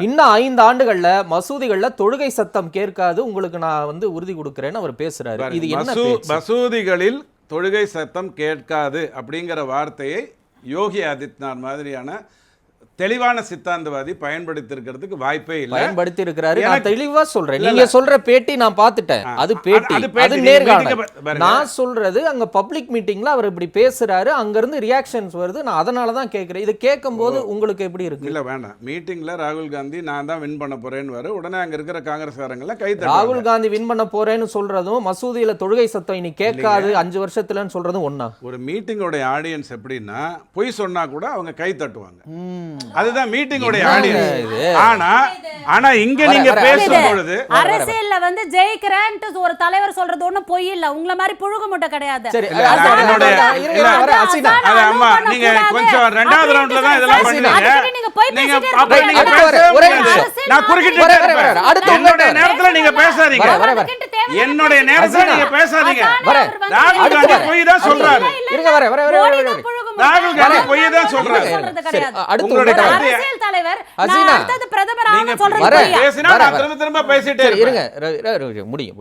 இன்னும் ஐந்து ஆண்டுகள்ல மசூதிகள்ல தொழுகை சத்தம் கேட்காது உங்களுக்கு நான் வந்து உறுதி கொடுக்கிறேன்னு அவர் பேசுறாரு இது என்ன? மசூதிகளில் தொழுகை சத்தம் கேட்காது அப்படிங்கிற வார்த்தையை யோகி ஆதித்யநாத் மாதிரியான தெளிவான சித்தாந்தவாதி பயன்படுத்தியிருக்கிறதுக்கு வாய்ப்பே இல்லை. பயன்படுத்தி இருக்கிறாரு நான் தெளிவா சொல்றேன். நீங்க. சொல்ற பேட்டி நான் பார்த்துட்டேன். அது பேட்டி. அது நேர்காணல். நான் சொல்றது அங்க பப்ளிக் மீட்டிங்ல அவர் இப்படி பேசுறாரு. அங்க இருந்து ரியாக்ஷன்ஸ் வருது. நான் அதனால தான் கேக்குறேன். இது கேட்கும் போது உங்களுக்கு எப்படி இருக்கு? இல்ல வேண்டாம். மீட்டிங்ல ராகுல் காந்தி நான் தான் வின் பண்ண போறேன்னு வர உடனே அங்க இருக்கிற காங்கிரஸ்காரங்க எல்லாம் கை ராகுல் காந்தி வின் பண்ண போறேன்னு சொல்றதும் மசூதியில தொழுகை சத்தம் இனி கேட்காது. அஞ்சு வருஷத்துலன்னு சொல்றதும் ஒண்ணா? ஒரு மீட்டிங்கோட ஆடியன்ஸ் எப்படின்னா பொய் சொன்னா கூட அவங்க கை தட்டுவாங்க. அதுதான் மீட்டிங்கோட ஆடியன்ஸ்? ஆனா ஆனா இங்க நீங்க வர. பேசும் பொழுது அரசியல்ல வந்து ஜெயிக்கிறேன்ட்டு ஒரு தலைவர் சொல்றது ஒண்ணும் பொய் இல்ல உங்கள மாதிரி புழுகு முட்டை கிடையாது நீங்க. கொஞ்சம் ரெண்டாவது ரவுண்ட்ல தான் இதெல்லாம் அதுக்கு நீங்க போய் நீங்க பேசிட்டே அப்ப நீங்க நான் குறுக்கிட்டு வர, வர, வர, அடுத்து என்னுடைய நேரத்துல நீங்க பேசாதீங்க என்னுடைய நேரத்துல. நீங்க பேசாதீங்க ராகுல் காந்தி. பொய் தான் சொல்றாரு இருங்க வர வர வர. ராகுல் காந்தி பொய் தான் சொல்றாரு. அடுத்து உங்களுடைய உங்க ஒரு கருத்து- அரசியல் தலைவர் நான். அடுத்தது பிரதமர் ஆகணும்னு சொல்றது? பேசினா நான். திரும்ப திரும்ப பேசிட்டே இருங்க முடியும்